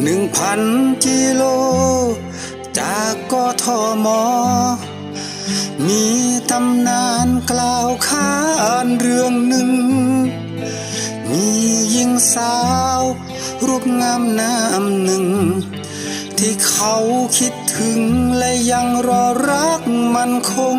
หนึ่งพันกิโล จากกทม มีตำนานกล่าวขานเรื่องหนึ่ง มีหญิงสาว รูปงามน้ำหนึ่ง ที่เขาคิดถึงและยังรอรักมันคง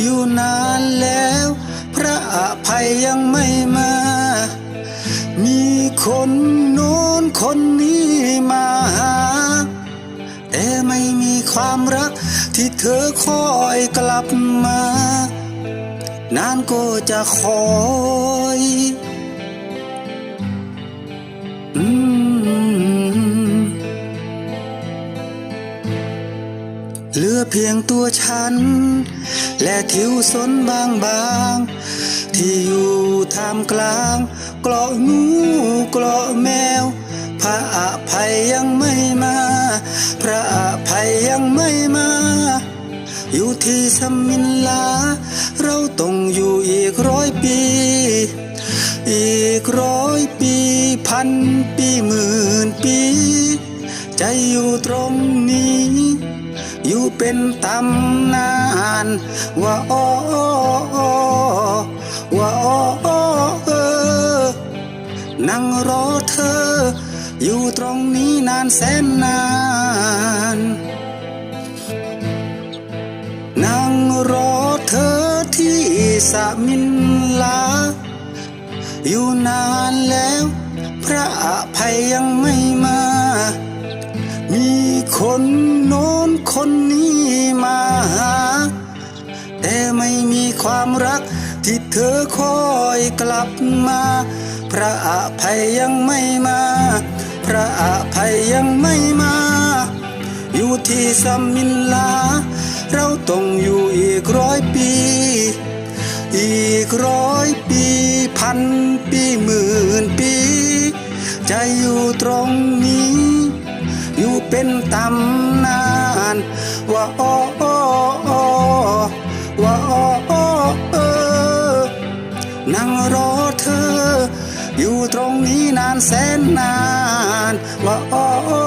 อยู่นานแล้ว พระอภัยยังไม่มา มีคนโน้นคนนี้มาหา แต่ไม่มีความรักที่เธอคอยกลับมา นานก็จะคอย ลือเพียงตัวฉัน และทิวสนบางบางๆที่อยู่ท่ามกลางกลาะงูกลาะแมว พระอภัยยังไม่มา พระอภัยยังไม่มา อยู่ที่สมินลา เราต้องอยู่อีกร้อยปี อีกร้อยปีพันปีหมื่นปี ใจอยู่ตรงนี้ อยู่เป็นตำนานว่าอ้อว่าอ้อเออนั่งรอเธอ อยู่ตรงนี้นานแสนนาน นั่งรอเธอที่สามินลา อยู่นานแล้ว พระอภัยยังไม่ ไม่มีความรัก ที่เธอคอยกลับมา พระอภัยยังไม่มา พระอภัยยังไม่มา อยู่ที่สมินลา เราต้องอยู่อีกร้อยปี อีกร้อยปีพันปีหมื่นปี จะอยู่ตรงนี้ อยู่เป็นตำนานว่า อยู่ตรงนี้นานแสนนานว่าอ้ออ้อ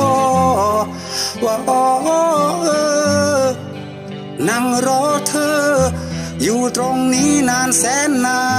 อ้อว่าอ้ออ้อเออนั่งรอเธอ อยู่ตรงนี้นานแสนนาน